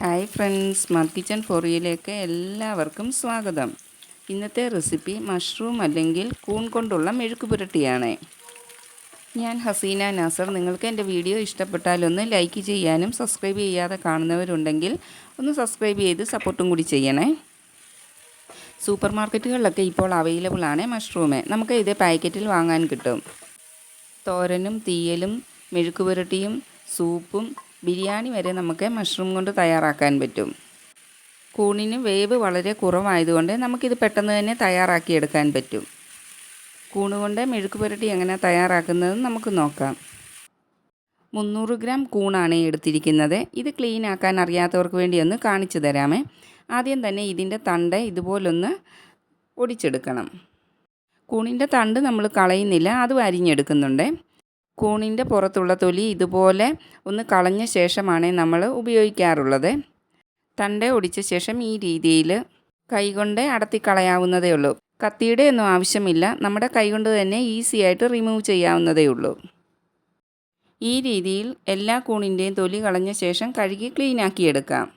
Hi friends smart kitchen ഫോറിയിലേക്ക് എല്ലാവർക്കും സ്വാഗതം. ഇന്നത്തെ റെസിപ്പി മഷ്റൂം അല്ലെങ്കിൽ കൂൺ കൊണ്ടുള്ള മെഴുക്ക് പുരട്ടിയാണ്. ഞാൻ ഹസീന നാസർ. നിങ്ങൾക്ക് എന്റെ വീഡിയോ ഇഷ്ടപ്പെട്ടാലൊന്ന് ലൈക്ക് ചെയ്യാനും സബ്സ്ക്രൈബ് ചെയ്യാതെ കാണുന്നവരുണ്ടെങ്കിൽ ഒന്ന് സബ്സ്ക്രൈബ് ചെയ്ത് സപ്പോർട്ടും കൂടി ചെയ്യണേ. സൂപ്പർ മാർക്കറ്റുകളിലൊക്കെ ഇപ്പോൾ അവൈലബിൾ ആണ് മഷ്റൂമ് നമുക്ക് ഇത് പാക്കറ്റിൽ വാങ്ങാൻ കിട്ടും. തോരനും തീയലും മെഴുക്ക് പുരട്ടിയും സൂപ്പും ബിരിയാണി വരെ നമുക്ക് മഷ്റൂം കൊണ്ട് തയ്യാറാക്കാൻ പറ്റും. കൂണിന് വേവ് വളരെ കുറവായതുകൊണ്ട് നമുക്കിത് പെട്ടെന്ന് തന്നെ തയ്യാറാക്കിയെടുക്കാൻ പറ്റും. കൂണ് കൊണ്ട് മെഴുക്ക് പുരട്ടി എങ്ങനെ തയ്യാറാക്കുന്നത് നമുക്ക് നോക്കാം. മുന്നൂറ് ഗ്രാം കൂണാണ് എടുത്തിരിക്കുന്നത്. ഇത് ക്ലീൻ ആക്കാൻ അറിയാത്തവർക്ക് വേണ്ടി ഒന്ന് കാണിച്ചു തരാമേ. ആദ്യം തന്നെ ഇതിന്റെ തണ്ട് ഇതുപോലൊന്ന് ഒടിച്ചെടുക്കണം. കൂണിന്റെ തണ്ട് നമ്മൾ കളയുന്നില്ല അത് അരിഞ്ഞെടുക്കുന്നുണ്ട്. കൂണിന്റെ പുറത്തുള്ള തൊലി ഇതുപോലെ ഒന്ന് കളഞ്ഞ ശേഷമാണ് നമ്മൾ ഉപയോഗിക്കാറുള്ളത്. തണ്ട ഒടിച്ച ശേഷം ഈ രീതിയിൽ കൈകൊണ്ട് അടത്തിക്കളയാവുന്നതേ ഉള്ളൂ. കത്തിയുടെ ഒന്നും ആവശ്യമില്ല. നമ്മുടെ കൈകൊണ്ട് തന്നെ ഈസി ആയിട്ട് റിമൂവ് ചെയ്യാവുന്നതേ ഉള്ളൂ. ഈ രീതിയിൽ എല്ലാ കൂണിന്റെയും തൊലി കളഞ്ഞ ശേഷം കഴുകി ക്ലീനാക്കി എടുക്കാം.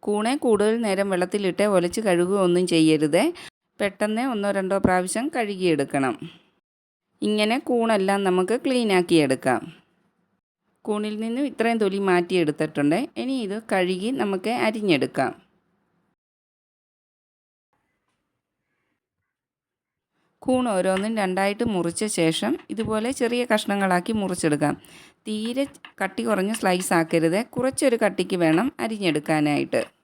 കൂണെ കൂടുതൽ നേരം വെള്ളത്തിലിട്ട് ഒലച്ച് കഴുകുകയൊന്നും ചെയ്യരുത്. പെട്ടെന്ന് ഒന്നോ രണ്ടോ പ്രാവശ്യം കഴുകിയെടുക്കണം. ഇങ്ങനെ കൂണെല്ലാം നമുക്ക് ക്ലീൻ ആക്കി എടുക്കാം. കൂണിൽ നിന്നും ഇത്രയും തൊലി മാറ്റിയെടുത്തിട്ടുണ്ട് ഇനി ഇത് കഴുകി നമുക്ക് അരിഞ്ഞെടുക്കാം. കൂൺ ഓരോന്നും രണ്ടായിട്ട് മുറിച്ച ശേഷം ഇതുപോലെ ചെറിയ കഷ്ണങ്ങളാക്കി മുറിച്ചെടുക്കാം. തീരെ കട്ടി കുറഞ്ഞ് സ്ലൈസ് ആക്കരുത്. കുറച്ചൊരു കട്ടിക്ക് വേണം അരിഞ്ഞെടുക്കാനായിട്ട്.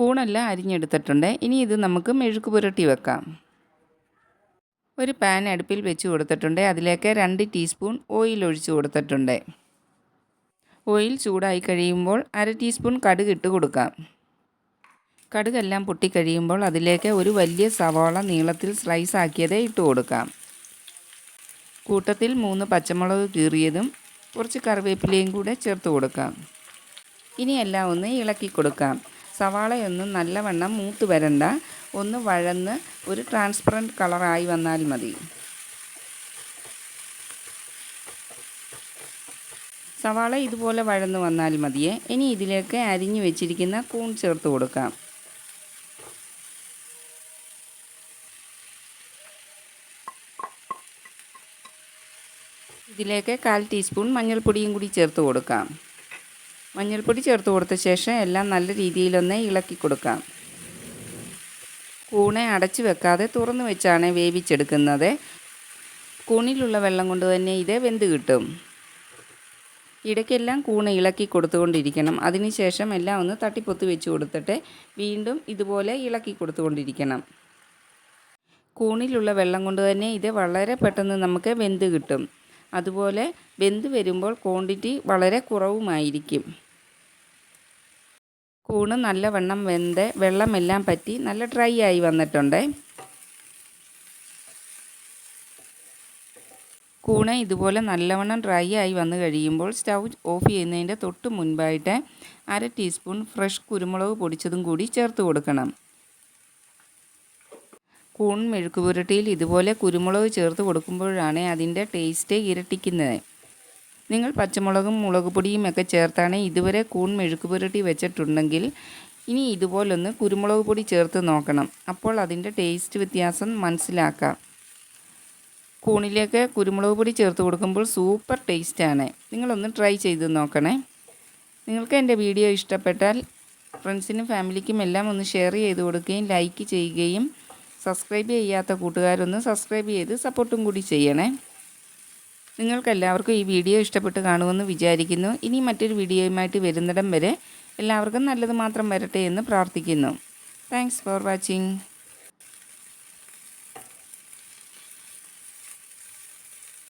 കൂണെല്ലാം അരിഞ്ഞെടുത്തിട്ടുണ്ട്. ഇനി ഇത് നമുക്ക് മെഴുക്ക് പുരട്ടി വെക്കാം. ഒരു പാൻ അടുപ്പിൽ വെച്ച് കൊടുത്തിട്ടുണ്ട്. അതിലേക്ക് രണ്ട് ടീസ്പൂൺ ഓയിൽ ഒഴിച്ച് കൊടുത്തിട്ടുണ്ട്. ഓയിൽ ചൂടായി കഴിയുമ്പോൾ അര ടീസ്പൂൺ കടുക് ഇട്ട് കൊടുക്കാം. കടുകെല്ലാം പൊട്ടിക്കഴിയുമ്പോൾ അതിലേക്ക് ഒരു വലിയ സവാള നീളത്തിൽ സ്ലൈസ് ആക്കിയത് ഇട്ട് കൊടുക്കാം. കൂട്ടത്തിൽ മൂന്ന് പച്ചമുളക് കീറിയതും കുറച്ച് കറിവേപ്പിലയും കൂടെ ചേർത്ത് കൊടുക്കാം. ഇനി എല്ലാം ഒന്ന് ഇളക്കി കൊടുക്കാം. സവാളയൊന്നും നല്ലവണ്ണം മൂത്ത് വരണ്ട. ഒന്ന് വഴന്ന് ഒരു ട്രാൻസ്പെറന്റ് കളറായി വന്നാൽ മതി. സവാള ഇതുപോലെ വഴന്ന് വന്നാൽ മതിയേ. ഇനി ഇതിലേക്ക് അരിഞ്ഞു വെച്ചിരിക്കുന്ന കൂൺ ചേർത്ത് കൊടുക്കാം. ഇതിലേക്ക് കാൽ ടീസ്പൂൺ മഞ്ഞൾപ്പൊടിയും കൂടി ചേർത്ത് കൊടുക്കാം. മഞ്ഞൾപ്പൊടി ചേർത്ത് കൊടുത്ത ശേഷം എല്ലാം നല്ല രീതിയിലൊന്ന് ഇളക്കി കൊടുക്കാം. കൂണെ അടച്ചു വെക്കാതെ തുറന്നു വെച്ചാണ് വേവിച്ചെടുക്കുന്നത്. കൂണിലുള്ള വെള്ളം കൊണ്ട് തന്നെ ഇത് വെന്ത് കിട്ടും. ഇടയ്ക്കെല്ലാം കൂണ് ഇളക്കി കൊടുത്തുകൊണ്ടിരിക്കണം. അതിനുശേഷം എല്ലാം ഒന്ന് തട്ടിപ്പൊത്ത് വെച്ച് കൊടുത്തിട്ട് വീണ്ടും ഇതുപോലെ ഇളക്കി കൊടുത്തുകൊണ്ടിരിക്കണം. കൂണിലുള്ള വെള്ളം കൊണ്ട് തന്നെ ഇത് വളരെ പെട്ടെന്ന് നമുക്ക് വെന്ത് കിട്ടും. അതുപോലെ വെന്ത് വരുമ്പോൾ ക്വാണ്ടിറ്റി വളരെ കുറവുമായിരിക്കും. കൂണ് നല്ലവണ്ണം വെന്ത് വെള്ളമെല്ലാം പറ്റി നല്ല ഡ്രൈ ആയി വന്നിട്ടുണ്ട്. കൂണ് ഇതുപോലെ നല്ലവണ്ണം ഡ്രൈ ആയി വന്നു കഴിയുമ്പോൾ സ്റ്റൗ ഓഫ് ചെയ്യുന്നതിന്റെ തൊട്ട് മുൻപായിട്ട് അര ടീസ്പൂൺ ഫ്രഷ് കുരുമുളക് പൊടിച്ചതും കൂടി ചേർത്ത് കൊടുക്കണം. കൂൺ മെഴുക്ക് പുരട്ടിയിൽ ഇതുപോലെ കുരുമുളക് ചേർത്ത് കൊടുക്കുമ്പോഴാണ് അതിന്റെ ടേസ്റ്റ് ഇരട്ടിക്കുന്നത്. നിങ്ങൾ പച്ചമുളകും മുളക് പൊടിയും ഒക്കെ ചേർത്താണ് ഇതുവരെ കൂൺ മെഴുക്ക് പുരട്ടി വെച്ചിട്ടുണ്ടെങ്കിൽ ഇനി ഇതുപോലൊന്ന് കുരുമുളക് പൊടി ചേർത്ത് നോക്കണം. അപ്പോൾ അതിന്റെ ടേസ്റ്റ് വ്യത്യാസം മനസ്സിലാക്കാം. കൂണിലേക്ക് കുരുമുളക് പൊടി ചേർത്ത് കൊടുക്കുമ്പോൾ സൂപ്പർ ടേസ്റ്റാണ് നിങ്ങളൊന്ന് ട്രൈ ചെയ്ത് നോക്കണേ. നിങ്ങൾക്ക് എന്റെ വീഡിയോ ഇഷ്ടപ്പെട്ടാൽ ഫ്രണ്ട്സിനും ഫാമിലിക്കും എല്ലാം ഒന്ന് ഷെയർ ചെയ്ത് കൊടുക്കുകയും ലൈക്ക് ചെയ്യുകയും സബ്സ്ക്രൈബ് ചെയ്യാത്ത കൂട്ടുകാരൊന്ന് സബ്സ്ക്രൈബ് ചെയ്ത് സപ്പോർട്ടും കൂടി ചെയ്യണേ. നിങ്ങൾക്കെല്ലാവർക്കും ഈ വീഡിയോ ഇഷ്ടപ്പെട്ട് കാണുമെന്ന് വിചാരിക്കുന്നു. ഇനി മറ്റൊരു വീഡിയോയുമായിട്ട് വരുന്നിടം വരെ എല്ലാവർക്കും നല്ലത് മാത്രം വരട്ടെ എന്ന് പ്രാർത്ഥിക്കുന്നു. Thanks for watching